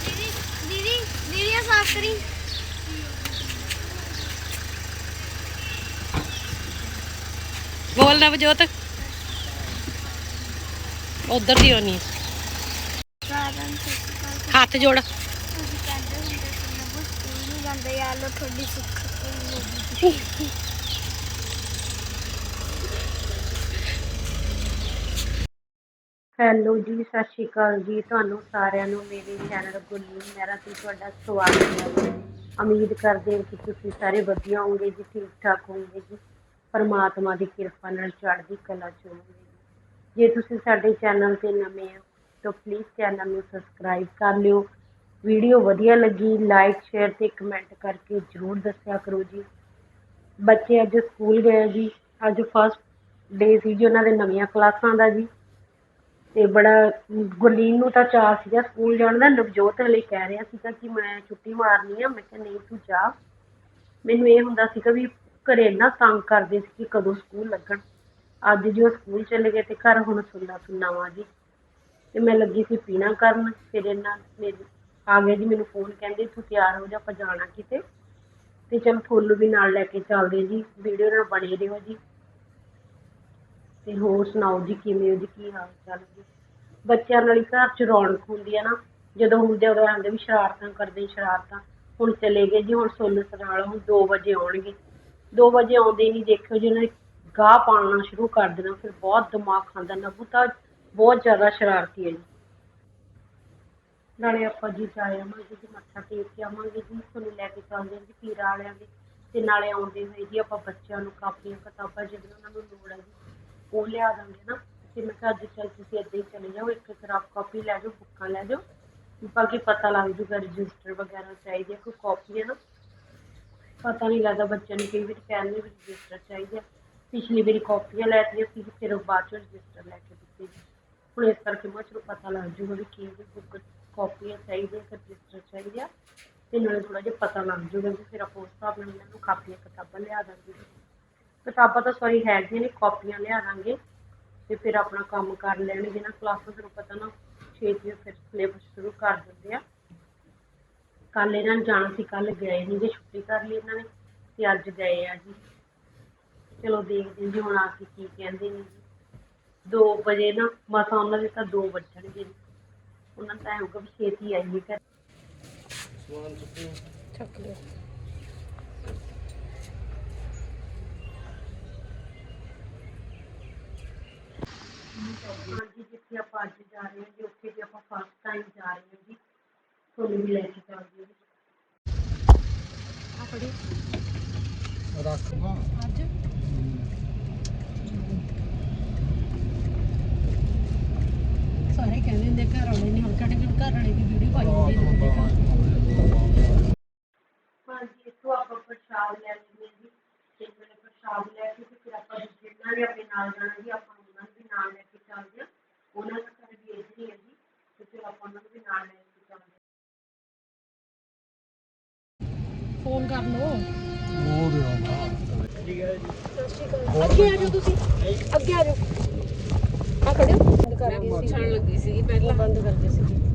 ਦੀਦੀ ਦੀਦੀ ਦੀਦੀ ਆ ਸਾਫ਼ ਕਰੀ। ਬੋਲ ਨਾ ਬਜੋਤ ਉਧਰ ਦੀ ਹੋਣੀ ਸਾਰਿਆਂ ਨੂੰ ਸਤਿ ਸ਼੍ਰੀ ਅਕਾਲ। ਹੱਥ ਜੋੜ। ਅਸੀਂ ਕਹਿੰਦੇ ਹੁੰਦੇ ਸੀ ਨਾ ਬਸ ਸਕੂਲ ਨਹੀਂ ਜਾਂਦੇ ਯਾਰ ਲੋ ਤੁਹਾਡੀ ਸੁੱਖ ਹੈਲੋ ਜੀ, ਸਤਿ ਸ਼੍ਰੀ ਅਕਾਲ ਜੀ। ਤੁਹਾਨੂੰ ਸਾਰਿਆਂ ਨੂੰ ਮੇਰੇ ਚੈਨਲ ਗੁੱਲੀ ਮੇਰਾ ਤੇ ਤੁਹਾਡਾ ਸਵਾਗਤ ਹੈ। ਉਮੀਦ ਕਰਦੇ ਹਾਂ ਕਿ ਤੁਸੀਂ ਸਾਰੇ ਵਧੀਆ ਹੋਵੋਗੇ ਜੀ ਠੀਕ ਠਾਕ ਹੋਵੋਗੇ ਜੀ। ਪਰਮਾਤਮਾ ਦੀ ਕਿਰਪਾ ਨਾਲ ਚੜ੍ਹਦੀ ਕਲਾ ਚ ਹੋਵੋਗੇ ਜੇ। ਤੁਸੀਂ ਸਾਡੇ ਚੈਨਲ ਤੇ ਨਵੇਂ ਹੋ, ਤਾਂ ਪਲੀਜ਼ ਚੈਨਲ ਨੂੰ ਸਬਸਕ੍ਰਾਈਬ ਕਰ ਲਿਓ। ਵੀਡੀਓ ਵਧੀਆ ਲੱਗੀ ਲਾਈਕ ਸ਼ੇਅਰ ਤੇ ਕਮੈਂਟ ਕਰਕੇ ਜਰੂਰ ਦੱਸਿਆ ਕਰੋ ਜੀ। ਬੱਚੇ ਅੱਜ ਸਕੂਲ ਗਏ ਜੀ, ਅੱਜ ਫਸਟ ਡੇ ਸੀ ਜੀ ਉਹਨਾਂ ਦੇ ਨਵੀਆਂ ਕਲਾਸਾਂ ਦਾ ਜੀ। ਤੇ ਬੜਾ ਗੁਰਲੀਨ ਨੂੰ ਤਾਂ ਚਾਅ ਸੀਗਾ ਸਕੂਲ ਜਾਣ ਦਾ, ਨਵਜੋਤ ਹਲੇ ਕਹਿ ਰਿਹਾ ਸੀਗਾ ਕਿ ਮੈਂ ਛੁੱਟੀ ਮਾਰਨੀ ਆ, ਮੈਂ ਕਿਹਾ ਨਹੀਂ ਤੂੰ ਜਾ। ਮੈਨੂੰ ਇਹ ਹੁੰਦਾ ਸੀਗਾ ਵੀ ਘਰੇ ਇੰਨਾ ਤੰਗ ਕਰਦੇ ਸੀ ਕਿ ਕਦੋਂ ਸਕੂਲ ਲੱਗਣ। ਅੱਜ ਜੋ ਸਕੂਲ ਚਲੇ ਗਏ ਤੇ ਘਰ ਹੁਣ ਸੁੰਨਾ ਸੁੰਨਾ ਵਾ ਜੀ। ਤੇ ਮੈਂ ਲੱਗੀ ਸੀ ਪੀਣਾ ਕਰਨ, ਫਿਰ ਇਹਨਾਂ ਮੇਰੀ ਆ ਗਏ ਜੀ, ਮੈਨੂੰ ਫੋਨ ਕਹਿੰਦੇ ਤੂੰ ਤਿਆਰ ਹੋ ਜਾ, ਆਪਾਂ ਜਾਣਾ ਕਿਤੇ। ਤੇ ਚਲ ਫੁੱਲ ਵੀ ਨਾਲ ਲੈ ਕੇ ਚੱਲਦੇ ਜੀ ਵੀਡੀਓ ਨਾਲ ਬਣੇ ਰਹੋ ਜੀ। ਤੇ ਹੋਰ ਸੁਣਾਓ ਜੀ, ਕਿਵੇਂ ਹੋ ਜੀ, ਕੀ ਹਾਲ ਚਾਲ ਜੀ? ਬੱਚਿਆਂ ਨਾਲ ਹੀ ਘਰ ਚ ਰੌਣਕ ਹੁੰਦੀ ਹੈ ਨਾ, ਜਦੋਂ ਹੁੰਦੇ ਉਦੋਂ ਆਉਂਦੇ ਵੀ ਸ਼ਰਾਰਤਾਂ ਕਰਦੇ ਸ਼ਰਾਰਤਾਂ। ਹੁਣ ਚਲੇ ਗਏ ਜੀ, ਹੁਣ ਸੁੱਲ ਸਰਾਲ ਹੁਣ 2 ਵਜੇ ਆਉਣਗੇ। 2 ਵਜੇ ਆਉਂਦੇ ਹੀ ਨਹੀਂ ਦੇਖਿਓ ਜੀ, ਉਹਨਾਂ ਨੇ ਗਾਹ ਪਾਉਣਾ ਸ਼ੁਰੂ ਕਰ ਦੇਣਾ, ਫਿਰ ਬਹੁਤ ਦਿਮਾਗ ਖਾਂਦਾ ਨਬੂ ਤਾਂ ਬਹੁਤ ਜ਼ਿਆਦਾ ਸ਼ਰਾਰਤੀ ਹੈ ਜੀ। ਨਾਲੇ ਆਪਾਂ ਜੀ ਜਾ ਆਵਾਂਗੇ ਜੀ ਮੱਥਾ ਟੇਕ ਕੇ ਆਵਾਂਗੇ ਜੀ ਤੁਹਾਨੂੰ ਲੈ ਕੇ ਚੱਲਦੇ ਹਾਂ ਜੀ ਪੀਰਾਂ ਵਾਲਿਆਂ ਦੇ ਤੇ ਨਾਲੇ ਆਉਂਦੇ ਹੋਏ ਜੀ ਆਪਾਂ ਬੱਚਿਆਂ ਨੂੰ ਕਾਪੀਆਂ ਕਿਤਾਬਾਂ ਜਿਹੜੀਆਂ ਉਹਨਾਂ ਨੂੰ ਲੋੜ ਹੈ ਜੀ ਉਹ ਲਿਆ ਦਾਂਗੇ ਨਾ। ਤੇ ਮੈਂ ਕਿਹਾ ਅੱਜ ਚੱਲ ਤੁਸੀਂ ਏਦਾਂ ਹੀ ਚਲੇ ਜਾਓ ਇੱਕ ਖਰਾਬ ਕਾਪੀ ਲੈ ਜਾਓ ਬੁੱਕਾਂ ਲੈ ਜਾਓ ਬਾਕੀ ਪਤਾ ਲੱਗ ਜੂਗਾ ਰਜਿਸਟਰ ਵਗੈਰਾ ਚਾਹੀਦੇ ਆ, ਕੋਈ ਕਾਪੀ ਹੈ ਨਾ। ਪਤਾ ਨਹੀਂ ਲੱਗਦਾ ਬੱਚਿਆਂ ਨੂੰ ਕਈ ਵਾਰੀ ਕਹਿੰਦੇ ਵੀ ਰਜਿਸਟਰ ਚਾਹੀਦੇ ਪਿਛਲੀ ਵਾਰੀ ਕਾਪੀਆਂ ਲੈਤੀਆਂ ਸੀ ਫਿਰ ਬਾਅਦ ਚੋਂ ਰਜਿਸਟਰ ਲੈ ਕੇ ਦਿੱਤੇ ਹੁਣ ਇਸ ਕਰਕੇ ਮੈਂ ਚਲੋ ਪਤਾ ਲੱਗ ਜੂਗਾ ਵੀ ਕੀ ਵੀ ਬੁੱਕ ਕਾਪੀਆਂ ਚਾਹੀਦੀਆਂ ਕਿ ਰਜਿਸਟਰ ਚਾਹੀਦੇ ਆ ਤੇ ਨਾਲੇ ਥੋੜਾ ਜਿਹਾ ਪਤਾ ਲੱਗ ਜੂਗਾ ਵੀ ਫਿਰ ਆਪਾਂ ਉਸ ਹਿਸਾਬ ਨਾਲ ਇਹਨਾਂ ਨੂੰ ਕਾਪੀਆਂ, ਕਿਤਾਬਾਂ ਲਿਆ ਦਾਂਗੇ। ਕਿਤਾਬਾਂ ਤਾਂ ਸੌਰੀ ਹੈਗੀਆਂ ਨੇ, ਕਾਪੀਆਂ ਲਿਆ ਦਾਂਗੇ। ਤੇ ਫਿਰ ਆਪਣਾ ਕੰਮ ਕਰ ਲੈਣਗੇ ਨਾ ਕਲਾਸਾਂ ਤੁਹਾਨੂੰ ਪਤਾ ਨਾ ਛੇਤੀ ਫਿਰ ਸਿਲੇਬਸ ਸ਼ੁਰੂ ਕਰ ਦਿੰਦੇ ਆ। ਕੱਲ ਇਹਨਾਂ ਨੇ ਜਾਣਾ ਸੀ ਕੱਲ ਗਏ ਨਹੀਂ ਜੇ ਛੁੱਟੀ ਕਰ ਲਈ ਇਹਨਾਂ ਨੇ, ਤੇ ਅੱਜ ਗਏ ਆ ਜੀ। ਚਲੋ ਦੇਖਦੇ ਜੀ ਹੁਣ ਆ ਕੇ ਕੀ ਕਹਿੰਦੇ ਨੇ ਜੀ। 2 ਵਜੇ ਨਾ, ਮਸਾਂ ਉਹਨਾਂ ਦੇ ਤਾਂ 2 ਵੱਜਣਗੇ। ਜੀ ਉਹਨਾਂ ਦਾ ਐਂ ਹੋਊਗਾ ਵੀ ਛੇਤੀ ਆਈਏ ਘਰ। ਚੱਕ ਲਿਓ। ਹਾਂਜੀ ਜਿੱਥੇ ਆਪਾਂ ਅੱਜ ਜਾ ਰਹੇ ਹਾਂ ਜੀ ਉੱਥੇ ਵੀ ਆਪਾਂ ਫਸਟ ਟਾਈਮ ਜਾ ਰਹੇ ਹਾਂ ਜੀ। ਤੁਹਾਨੂੰ ਵੀ ਲੈ ਕੇ ਚੱਲਦੇ ਹਾਂ ਆ ਫੜੀ ਰੱਖਵਾ ਅੱਜ? ਸਾਰੇ ਕਹਿੰਦੇ ਹੁੰਦੇ ਘਰ ਨੇ ਕੇ ਘਰ ਵਾਲੇ ਦੀ ਵੀਡੀਓ ਪਾਈ ਹੁੰਦੀ ਹੈ ਹਾਂਜੀ ਇੱਥੋਂ ਆਪਾਂ ਪ੍ਰਸ਼ਾਦ ਲੈ ਲੈਂਦੇ ਹਾਂ ਜੀ। ਤੇ ਫਿਰ ਪ੍ਰਸ਼ਾਦ ਲੈ ਕੇ ਤੇ ਫਿਰ ਆਪਾਂ ਜਿੰਨਾ ਵੀ ਆਪਣੇ ਨਾਲ ਜਾਣਾ ਜੀ ਆਪਾਂ ਉਹਨਾਂ ਨੂੰ ਵੀ ਨਾਲ ਲੈ ਕੇ ਚੱਲਦੇ ਹਾਂ। ਉਹਨਾਂ ਦਾ ਘਰ ਵੀ ਇੱਧਰ ਹੀ ਹੈ ਜੀ ਤੇ ਫਿਰ ਆਪਾਂ ਉਹਨਾਂ ਨੂੰ ਵੀ ਨਾਲ ਲੈ ਕੇ ਚੱਲਦੇ ਹਾਂ। ਫੋਨ ਕਰ ਲਓ। ਉਹ ਦੇ ਆਉਂਦਾ। ਅੱਗੇ ਆ ਜਾਓ ਤੁਸੀਂ। ਅੱਗੇ ਆ ਜਾਓ। ਆ ਖੜੇ ਹੋ? ਬੰਦ ਕਰ ਗਈ ਸੀ। ਪੁੱਛਣ ਲੱਗੀ ਸੀ ਪਹਿਲਾਂ। ਬੰਦ ਕਰ ਗਈ ਸੀ।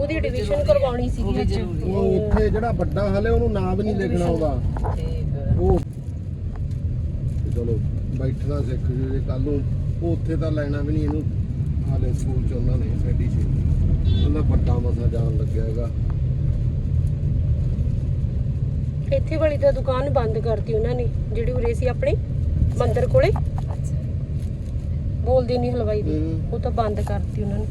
ਉਹਦੀ ਐਡਮਿਸ਼ਨ ਕਰਵਾਉਣੀ ਸੀਗੀ ਅੱਜ। ਉਹ ਉੱਥੇ ਜਿਹੜਾ ਵੱਡਾ ਹਲੇ ਉਹਨੂੰ ਨਾਮ ਵੀ ਨਹੀਂ ਲਿਖਣਾ ਹੈ। ਉਹ ਚਲੋ ਬੈਠਣਾ ਸਿੱਖ ਜੂ ਜੇ ਕੱਲ ਨੂੰ। ਉਹ ਉੱਥੇ ਤਾਂ ਲੈਣਾ ਵੀ ਨਹੀਂ ਇਹਨੂੰ। ਹਾਲੇ ਸਕੂਲ ਚ ਉਹਨਾਂ ਨੇ ਐਡੀ ਛੇਤੀ ਉਹਦਾ ਵੱਡਾ ਮਸਾ ਜਾਣ ਲੱਗਿਆ ਹੈਗਾ। ਇੱਥੇ ਵਾਲੀ ਤਾਂ ਦੁਕਾਨ ਬੰਦ ਕਰਤੀ ਉਹਨਾਂ ਨੇ। ਜਿਹੜੀ ਉਰੇ ਸੀ ਆਪਣੇ ਮੰਦਿਰ ਕੋਲੇ। ਬੋਲਦੀ ਨਹੀਂ ਹਲਵਾਈ ਦੀ। ਉਹ ਤਾਂ ਬੰਦ ਕਰਤੀ ਉਹਨਾਂ ਨੇ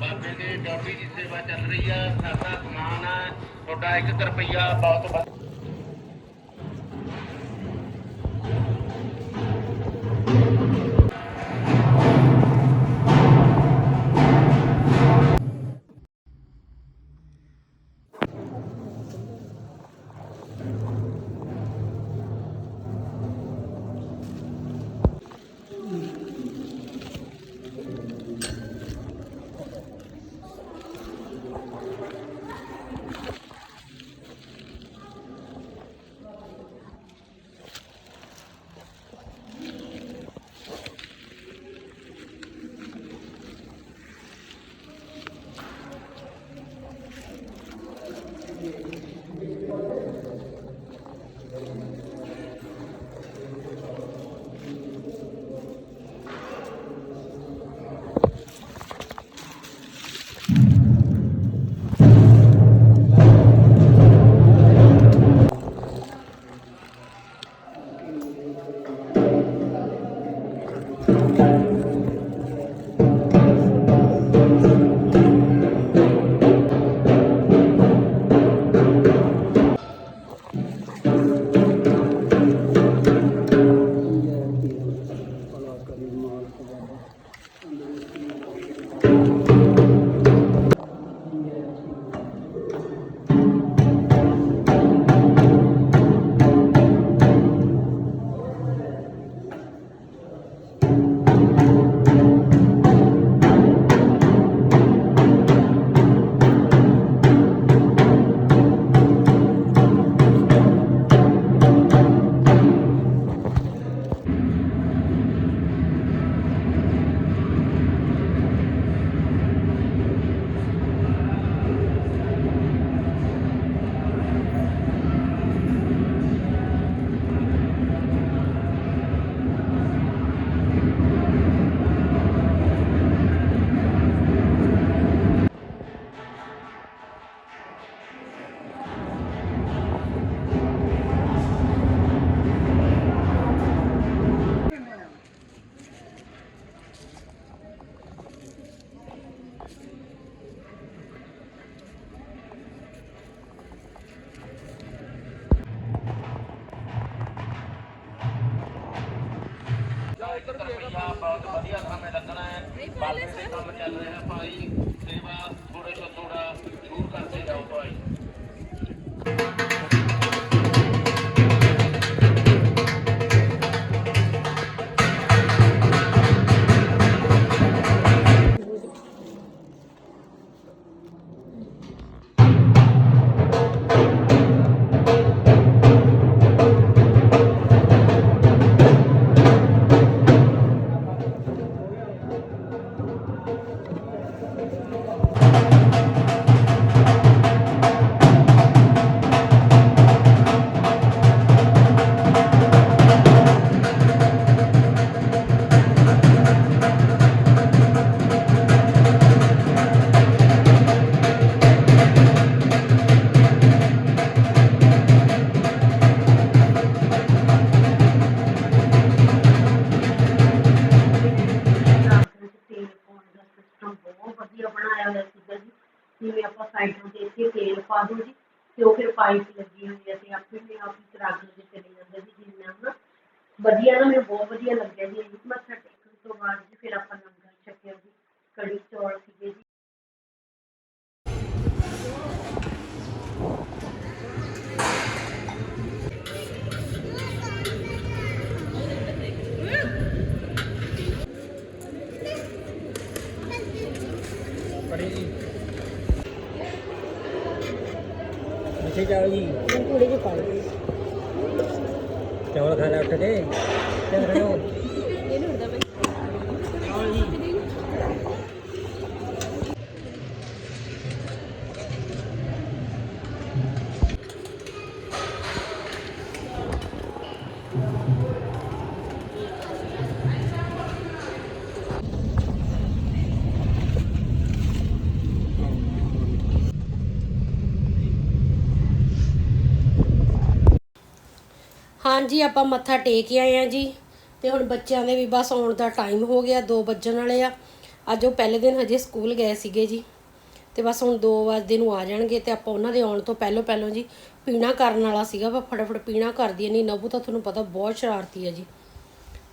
ਬਾਬੇ ਦੇ ਡਿਊਟੀ ਦੀ ਸੇਵਾ ਚੱਲ ਰਹੀ ਆ ਸਾਡਾ ਸਮਾਨ ਆ ਤੁਹਾਡਾ 1 ਰੁਪਈਆ ਬਹੁਤ ਦਿਓ ਜੀ। ਤੇ ਉਹ ਫਿਰ ਪਾਈਪ ਲੱਗੀ ਹੁੰਦੀ ਹੈ ਤੇ ਆਪੇ ਨੇ ਆਪ ਹੀ ਚਰਾਗ ਦੇ ਚਲੇ ਜਾਂਦਾ ਜੀ ਜਿੰਨਾ ਨਾ। ਵਧੀਆ ਨਾ, ਮੈਨੂੰ ਬਹੁਤ ਵਧੀਆ ਲੱਗਿਆ ਜੀ। ਇਹ ਮੱਥਾ ਟੇਕਣ ਤੋਂ ਬਾਅਦ ਜੀ ਫਿਰ ਆਪਾਂ ਲੰਗਰ ਛਕਿਆ ਜੀ। ਕੜੀ ਚੌਲ ਸੀਗੇ ਜੀ। ਚਾਵਲ ਖਾ ਹਾਂਜੀ, ਆਪਾਂ ਮੱਥਾ ਟੇਕ ਆਏ ਆ ਜੀ। ਤੇ ਹੁਣ ਬੱਚਿਆਂ ਦੇ ਵੀ ਬਸ ਆਉਣ ਦਾ ਟਾਈਮ ਹੋ ਗਿਆ 2 ਵੱਜਣ ਵਾਲੇ ਆ। ਅੱਜ ਉਹ ਪਹਿਲੇ ਦਿਨ ਹਜੇ ਸਕੂਲ ਗਏ ਸੀਗੇ ਜੀ। ਤੇ ਬਸ ਹੁਣ 2 ਵਜੇ ਨੂੰ ਆ ਜਾਣਗੇ ਤੇ ਆਪਾਂ ਉਹਨਾਂ ਦੇ ਆਉਣ ਤੋਂ ਪਹਿਲਾਂ ਪਹਿਲਾਂ ਜੀ ਪੀਣਾ ਕਰਨ ਵਾਲਾ ਸੀਗਾ ਵਾ ਫਟਾਫਟ ਪੀਣਾ ਕਰਦੀ ਨਹੀਂ ਨਬੂ ਤਾਂ ਤੁਹਾਨੂੰ ਪਤਾ ਬਹੁਤ ਸ਼ਰਾਰਤੀ ਹੈ ਜੀ।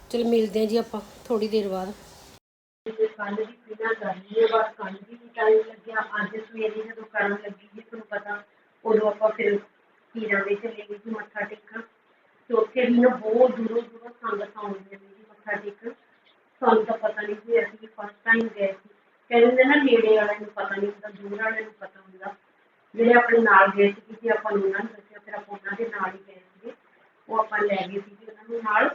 ਚਲ ਮਿਲਦੇ ਆ ਜੀ ਆਪਾਂ ਥੋੜੀ ਦੇਰ ਬਾਅਦ। ਕੱਲ ਵੀ ਪੀਣਾ ਕਰਨੀ ਹੈ ਬਸ ਕੱਲ ਵੀ ਟਾਈਮ ਲੱਗਿਆ ਅੱਜ ਸਵੇਰੇ ਜਦੋਂ ਕਰਨ ਲੱਗੀ ਜੀ, ਤੁਹਾਨੂੰ ਪਤਾ ਉਦੋਂ ਆਪਾਂ ਫਿਰ ਪੀਰਾਂ ਦੇ ਚਲੇ ਗਏ ਜੀ ਮੱਥਾ ਟੇਕਣ ਤੇ ਉੱਥੇ ਬਹੁਤ ਦੂਰੋਂ ਦੂਰੋਂ ਸੰਗਤ ਆਉਂਦੀਆਂ ਨੇ ਮੱਥਾ ਟੇਕਣ। ਸਾਨੂੰ ਤਾਂ ਪਤਾ ਨਹੀਂ ਸੀ, ਅਸੀਂ ਫਸਟ ਟਾਈਮ ਗਏ ਸੀ। ਕਹਿੰਦੇ ਨਾ ਨੇੜੇ ਵਾਲਿਆਂ ਨੂੰ ਪਤਾ ਨਹੀਂ ਹੁੰਦਾ, ਦੂਰ ਵਾਲਿਆਂ ਨੂੰ ਪਤਾ ਹੁੰਦਾ। ਜਿਹੜੇ ਆਪਣੇ ਨਾਲ ਗਏ ਸੀ, ਜੀ ਆਪਾਂ ਨੂੰ ਉਹਨਾਂ ਨੂੰ ਦੱਸਿਆ, ਫਿਰ ਆਪਾਂ ਉਹਨਾਂ ਦੇ ਨਾਲ ਹੀ ਗਏ ਸੀਗੇ। ਉਹ ਆਪਾਂ ਲੈ ਗਏ ਸੀ ਉਹਨਾਂ ਨੂੰ ਨਾਲ।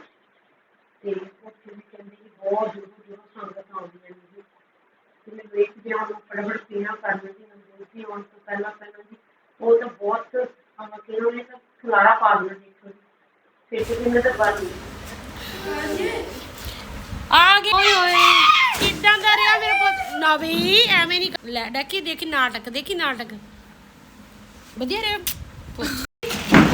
ਤੇ ਉੱਥੇ ਵੀ ਕਹਿੰਦੇ ਕਿ ਬਹੁਤ ਦੂਰੋਂ ਦੂਰੋਂ ਸੰਗਤ ਆਉਂਦੀਆਂ ਨੇ ਜੀ। ਤੇ ਮੈਂ ਵੇਖਦੀ ਹਾਂ ਉਹ ਫਟਾਫਟ ਪੀਣਾ ਕਰਨਾ ਜੀ ਨੰਬਰ ਜੀ ਆਉਣ ਤੋਂ ਪਹਿਲਾਂ ਪਹਿਲਾਂ ਜੀ ਉਹ ਤਾਂ ਬਹੁਤ ਆਹ ਕਿਹਨਾਂ ਨੇ ਤਾਂ ਖਲਾਰਾ ਪਾ ਦੇਣਾ ਦੇਖੋ ਜੀ ਫਿਰ ਤੇ ਕਿੰਨੇ ਤਾਂ ਬਾਅਦ ਆ ਗਏ। ਓਏ ਓਏ। ਕਿੱਦਾਂ ਦਾ ਰਿਹਾ ਮੇਰਾ ਪੁੱਤ? ਨਾ ਵੀ ਐਵੇਂ ਨਹੀਂ ਲੈ ਡੱਕੀ ਦੇਖੀ ਨਾਟਕ ਦੇਖੀ ਨਾਟਕ। ਵਧੀਆ ਰਿਹਾ।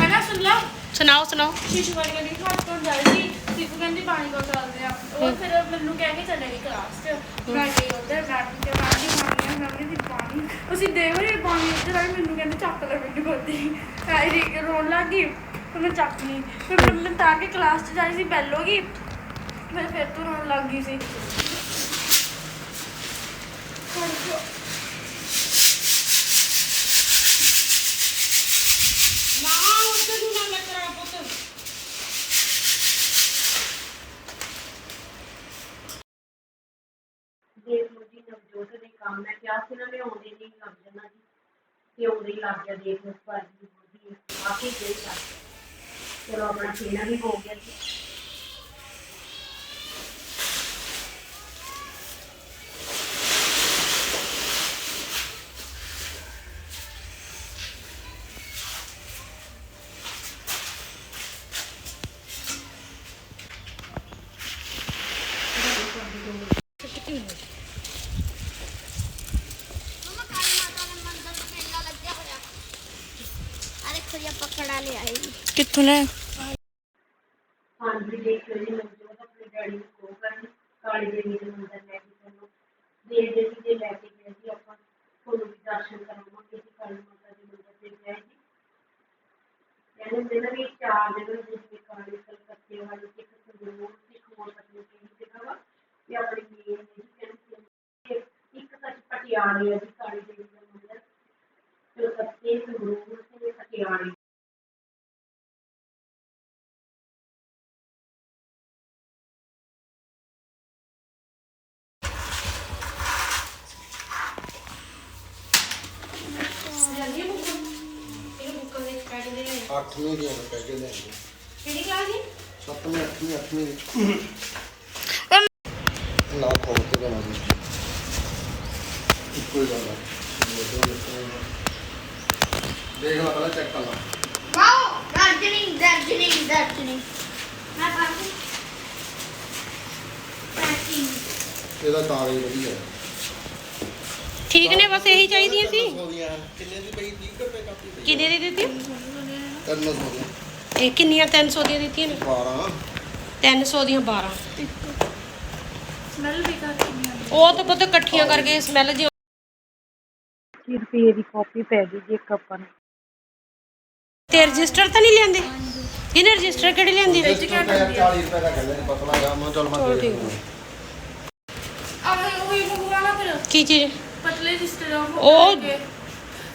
ਹੈ ਨਾ ਸੁਣ ਲਾ। ਸੁਣਾਓ ਸੁਣਾਓ। ਸ਼ੀਸ਼ੂ ਵਾਲੀ ਕਹਿੰਦੀ ਘਰ ਤੋਂ ਜਾਈ ਸੀਪੂ ਕਹਿੰਦੀ ਪਾਣੀ ਕੋ ਚੱਲਦੇ ਆ। ਉਹ ਫਿਰ ਮੈਨੂੰ ਕਹਿ ਕੇ ਚਲੇ ਗਈ ਕਲਾਸ 'ਚ। ਮੈਂ ਗਈ ਉੱਧਰ ਬੈਠ ਕੇ ਬਾਹਰ ਦੀ ਪਾਣੀ ਮੈਂ ਕਹਿੰਦੀ ਪਾਣੀ ਅਸੀਂ ਦੇਖ ਰਹੇ ਪਾਣੀ ਇੱਧਰ ਆਈ ਮੈਨੂੰ ਕਹਿੰਦੇ ਚੱਕ ਲੈ ਮੈਨੂੰ ਗੋਦੀ। ਆਈ ਰੋਣ ਲੱਗ ਗਈ। ਫਿਰ ਮੈਂ ਚੱਕ ਲਈ। ਫਿਰ ਮੈਂ- ਮੈਂ ਤਾਂ ਕਿ ਕਲਾਸ 'ਚ ਜਾਈ ਸੀ ਬੈਲ ਹੋ ਗਈ। ਮੈਂ ਫਿਰ ਤੋਂ ਰੋਣ ਲੱਗ ਗਈ ਸੀ। ਨਾ ਉੱਧਰ ਨੂੰ ਨਾ ਲੱਗ ਪੁੱਤ। ਦੇਖ ਲਓ ਜੀ ਨਵਜੋਤ ਦੇ ਕੰਮ ਮੈਂ ਕਿਹਾ ਸੀ ਨਾ ਮੈਂ ਆਉਂਦੇ ਨਹੀਂ ਲੱਗ ਜਾਣਾ ਜੀ ਤੇ ਆਉਂਦੇ ਹੀ ਲੱਗ ਗਿਆ ਦੇਖ ਲਓ ਭਾਜੀ ਦੀ ਬੁੱਧੀ ਆਖੇ ਗਈ ਲੱਗ ਗਿਆ ਚਲੋ ਆਪਣਾ ਪੀਣਾ ਵੀ ਹੋ ਗਿਆ ਜੀ ਮਮਾ ਕਾਲੀ ਮਾਤਾ ਦੇ ਮੰਦਰ ਤੋਂ ਮੇਲਾ ਲੱਗਿਆ ਹੋਇਆ ਆ ਦੇਖੋ ਜੀ ਆਪਾਂ ਕੜਾ ਲਿਆ ਹੈ ਕਿੱਥੋਂ ਲੈ ਹਾਂਜੀ ਦੇਖ ਲਓ ਜੀ ਨਵਜੋਤ ਆਪਣੇ ਡੈਡੀ ਨੂੰ ਕੋ ਕਰਨ ਕਾਲੀ ਦੇਵੀ ਦੇ ਮੰਦਰ ਲੈ ਕੇ ਚੱਲੋ ਦੇਖਦੇ ਸੀ ਜੇ ਲੈ ਕੇ ਗਏ ਜੀ ਆਪਾਂ ਤੁਹਾਨੂੰ ਵੀ ਦਰਸ਼ਨ ਕਰਾਵਾਂਗੇ ਜੀ ਕਾਲੀ ਮਾਤਾ ਦੇ ਮੰਦਰ ਤੇ ਗਏ ਜੀ ਕਹਿੰਦੇ ਹੁੰਦੇ ਨਾ ਵੀ ਚਾਰ ਦਿਨ ਜਿਸ ਵਿੱਚ ਕਾਲੀ ਕਲਕੱਤੇ ਵਾਲੀ ਸਿੱਖ ਸੰਗਰੂਰ ਸਿੱਖ ਮੋਟਰ ਨੂੰ ਕਹੀ ਤੇ ਸਕਿਆਣੀ ਹੈ ਜੀ ਕਾਲੀ ਦੇਵੀ ਦਾ ਮੰਦਿਰ ਕਲਕੱਤੇ ਸੰਗਰੂਰ ਤੇ ਸਕਿਆਣੀ ਜਲਦੀ ਬੁੱਕ ਇਹ ਬੁੱਕ ਵਿੱਚ ਕੱਢ ਦੇ ਲੈ 8ਵੀਂ ਦੀਆਂ ਮੈਂ ਕਹਿ ਕੇ ਲਿਆਂਦੀ ਕਿਹੜੀ ਕਲਾਸ ਦੀ 7ਵੀਂ 8ਵੀਂ 8ਵੀਂ ਨਾ ਖੋਲ ਕੇ ਬਣਾ ਦੀ ਇੱਕੋ ਹੀ ਗੱਲ ਹੈ ਦੇਖ ਲਾ ਪਹਿਲਾਂ ਚੈੱਕ ਕਰ ਲਾ। ਵਾਓ ਦਰਜਨਿੰਗ ਦਰਜਨਿੰਗ ਦਰਜਨਿੰਗ ਮੈਂ ਪਾਸ ਪੈਕਿੰਗ ਇਹਦਾ ਤਾਰੇ ਵਧੀਆ। ਹੈ ਠੀਕ ਨੇ ਬਸ ਇਹੀ ਚਾਹੀਦੀਆਂ ਸੀ? ਕਿੰਨੇ ਦੀ ਪਈ? 30 ਰੁਪਏ ਕਾਪੀ ਪਈ ਕਿੰਨੇ ਦੀ ਦਿੱਤੀ? ਤਿੰਨ ਸੌ ਦੀ ਇਹ ਕਿੰਨੀਆਂ 300 ਦੀਆਂ ਦਿੱਤੀਆਂ ਨੇ? 12 300 ਦੀਆਂ 12 ਸਮੈਲ ਵੀ ਆਉਂਦੀ ਉਹ ਤਾਂ ਪਤਾ ਇਕੱਠੀਆਂ ਕਰਕੇ ਸਮੈਲ ਜੀ 30 ਰੁਪਏ ਦੀ ਕਾਪੀ ਪੈ ਗਈ ਜੀ ਇੱਕ ਆਪਾਂ ਨੂੰ। ਤੇ ਰਜਿਸਟਰ ਤਾਂ ਨਹੀਂ ਲਿਆਂਦੇ? ਇਹਨੇ ਰਜਿਸਟਰ ਕਿਹੜੇ ਲਿਆਂਦੀ? ਇਸ ਤੋਂ 40 ਰੁਪਏ ਦਾ ਕਹਿੰਦੇ ਨੇ ਪਤਲਾ ਗਾ ਮੈਂ ਚਲ ਮੈਂ ਦੇ ਆਹ ਉਹ ਹੀ ਮੰਗਵਾਣਾ ਫਿਰ। ਕੀ ਚੀਜ਼? ਪਤਲੇ ਜਿਸ ਤਰ੍ਹਾਂ ਉਹ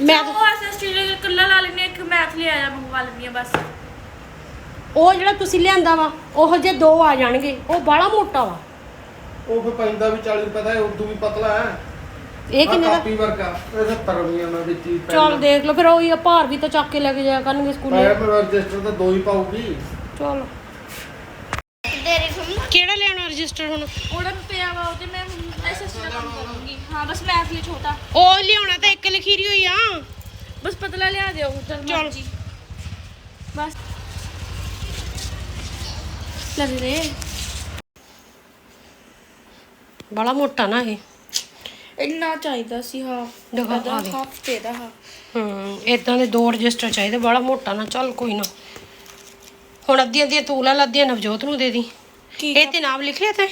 ਮੈਂ ਉਹ ਐਸਐਸਟੀ ਦੇ ਕੱਲਾ ਲਾ ਲੈਣੇ ਇੱਕ ਮੈਥ ਲੈ ਆਇਆ ਮੰਗਵਾ ਲੈਣੀ ਆ ਬਸ। ਉਹ ਜਿਹੜਾ ਤੁਸੀਂ ਲਿਆਂਦਾ ਵਾ ਉਹ ਜੇ ਦੋ ਆ ਜਾਣਗੇ। ਉਹ ਬਾਹਲਾ ਮੋਟਾ ਵਾ। ਉਹ ਫਿਰ ਪੈਂਦਾ ਵੀ 40 ਰੁਪਏ ਦਾ ਹੈ ਉਦੋਂ ਵੀ ਪਤਲਾ ਹੈ। ਇਹ ਕਿੰਨੇ ਦਾ? ਕਾਪੀ ਵਰਗਾ। ਇਹ 70 ਰੁਪਈਆ ਨਾਲ ਵਿੱਚ ਹੀ ਚਲ ਦੇਖ ਲਓ ਫਿਰ ਉਹੀ ਆ ਭਾਰ ਵੀ ਤਾਂ ਚੱਕ ਕੇ ਲੈ ਕੇ ਜਾਇਆ ਕਰਨਗੇ ਸਕੂਲੇ। ਮੈਂ ਮੇਰਾ ਰਜਿਸਟਰ ਤਾਂ ਦੋ ਹੀ ਪਾਉਗੀ ਚਲ। ਤੇਰੇ ਸੁਣ ਕਿਹੜਾ ਲੈਣਾ ਰਜਿਸਟਰ ਹੁਣ? ਉਹਦਾ ਪਿਆ ਵਾ ਉਹਦੇ ਮੈਂ ਐਸਐਸਟੀ ਦਾ ਕੰਮ ਕਰੂੰਗੀ। ਹਾਂ ਬਸ ਮੈਥ ਲਈ ਛੋਟਾ। ਉਹ ਲਿਆਉਣਾ ਤਾਂ ਇੱਕ ਲਖੀਰੀ ਹੋਈ ਆ। ਬਸ ਪਤਲਾ ਲਿਆ ਦਿਓ ਚਲ। ਮਰਜ਼ੀ। ਬਸ। ਲੱਗ ਰੇ ਬੜਾ ਮੋਟਾ ਨਾ ਇਹ। ਇੰਨਾ ਚਾਹੀਦਾ ਸੀ ਹਾਂ। ਦਿਖਾ ਆ ਦੇ। ਹਫ਼ਤੇ ਦਾ ਹਾਂ ਹੂੰ ਇਦਾਂ ਦੇ ਦੋ ਰਜਿਸਟਰ ਚਾਹੀਦੇ ਬੜਾ ਮੋਟਾ ਨਾ ਚੱਲ ਕੋਈ ਨਾ। ਹੁਣ ਅੱਧੀਆਂ ਅੱਧੀਆਂ ਤੂੰ ਲੈ ਲਾ ਅੱਧੀਆਂ ਨਵਜੋਤ ਨੂੰ ਦੇ ਦੀ। ਇਹ ਤੇ ਨਾਮ ਲਿਖ ਲਿਆ ਤੈਂ?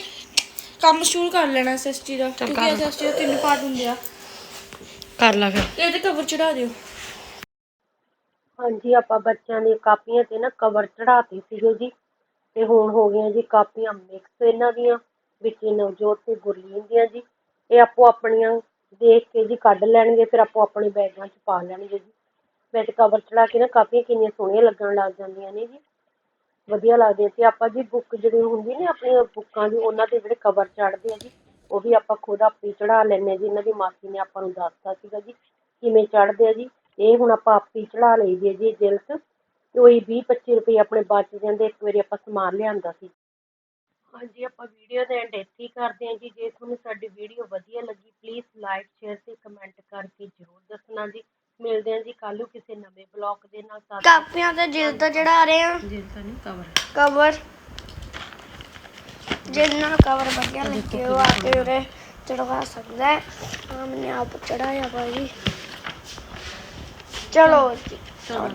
ਕੰਮ ਸ਼ੁਰੂ ਕਰ ਲੈਣਾ ਐਸਐਸਟੀ ਦਾ ਚੱਲ ਕਿਉਂਕਿ ਕਰ। ਐਸਐਸਟੀ ਦੇ ਤਿੰਨ ਪਾਰਟ ਹੁੰਦੇ ਆ। ਕਰ ਲਾ ਫਿਰ। ਤੇ ਇਹਦੇ ਕਵਰ ਚੜਾ ਦਿਓ। ਹਾਂਜੀ ਆਪਾਂ ਬੱਚਿਆਂ ਦੀਆਂ ਕਾਪੀਆਂ ਤੇ ਨਾ ਕਵਰ ਚੜਾਤੇ ਸੀਗੇ ਜੀ। ਤੇ ਹੁਣ ਹੋ ਗਈਆਂ ਜੀ ਕਾਪੀਆਂ ਮਿਕਸ ਇਹਨਾਂ ਦੀਆਂ ਵਿੱਚ ਨਵਜੋਤ ਤੇ ਗੁਰਲੀਨ ਦੀਆਂ ਜੀ। ਇਹ ਆਪੋ ਆਪਣੀਆਂ ਦੇਖ ਕੇ ਜੀ ਕੱਢ ਲੈਣਗੇ, ਫਿਰ ਆਪੋ ਆਪਣੇ ਬੈਗਾਂ 'ਚ ਪਾ ਲੈਣਗੇ ਜੀ। ਵਿੱਚ ਕਵਰ ਚੜਾ ਕੇ ਨਾ ਕਾਪੀਆਂ ਕਿੰਨੀਆਂ ਸੋਹਣੀਆਂ ਲੱਗਣ ਲੱਗ ਜਾਂਦੀਆਂ ਨੇ ਜੀ। ਵਧੀਆ ਲੱਗਦੀਆਂ ਤੇ ਆਪਾਂ ਜੀ ਬੁੱਕ ਜਿਹੜੀ ਹੁੰਦੀ ਨੇ ਆਪਣੀਆਂ ਬੁੱਕਾਂ ਦੀ, ਉਹਨਾਂ ਦੇ ਜਿਹੜੇ ਕਵਰ ਚੜਦੇ ਆ ਜੀ, ਉਹ ਵੀ ਆਪਾਂ ਖੁਦ ਆਪੇ ਚੜਾ ਲੈਂਦੇ ਜੀ। ਇਹਨਾਂ ਦੀ ਮਾਸੀ ਨੇ ਆਪਾਂ ਨੂੰ ਦੱਸਤਾ ਸੀਗਾ ਜੀ ਕਿਵੇਂ ਚੜਦੇ ਆ ਜੀ। ਇਹ ਹੁਣ ਆਪਾਂ ਆਪੇ ਚੜਾ ਲਈਦੀ ਜੀ ਜਿਲਤ ਤੇ ਉਹੀ 20 25 ਰੁਪਏ ਆਪਣੇ ਬਚ ਜਾਂਦੇ, ਇੱਕ ਵਾਰੀ ਆਪਾਂ ਸਮਾਨ ਲਿਆਂਦਾ ਸੀ। ਹਾਂਜੀ ਆਪਾਂ ਵੀਡੀਓ ਦੇ ਐਂਡ ਇੱਥੇ ਹੀ ਕਰਦੇ ਹਾਂ ਜੀ। ਜੇ ਤੁਹਾਨੂੰ ਸਾਡੀ ਵੀਡੀਓ ਵਧੀਆ ਲੱਗੀ ਪਲੀਜ਼ ਲਾਈਕ ਸ਼ੇਅਰ ਤੇ ਕਮੈਂਟ ਕਰਕੇ ਜ਼ਰੂਰ ਦੱਸਣਾ ਜੀ। ਮਿਲਦੇ ਹਾਂ ਜੀ ਕੱਲ੍ਹ ਨੂੰ ਕਿਸੇ ਨਵੇਂ ਬਲੌਗ ਦੇ ਨਾਲ। ਤਦ ਤੱਕ ਕਾਪੀਆਂ ਤੇ ਜਿਸ ਦਾ ਚੜਾ ਰਹੇ। ਆ ਜੇ ਤਾਂ ਨਹੀਂ ਕਵਰ ਕਵਰ ਜਿੰਨਾ ਕਵਰ ਵਧੀਆ ਲੱਗੇ ਉਹ ਆ ਕੇ ਉਰੇ ਚੜਵਾ ਸਕਦਾ ਹੈ। ਆ ਮੈंने ਆਪ ਚੜਾਇਆ ਭਾਈ। ਚਲੋ ਜੀ। ਚਲੋ।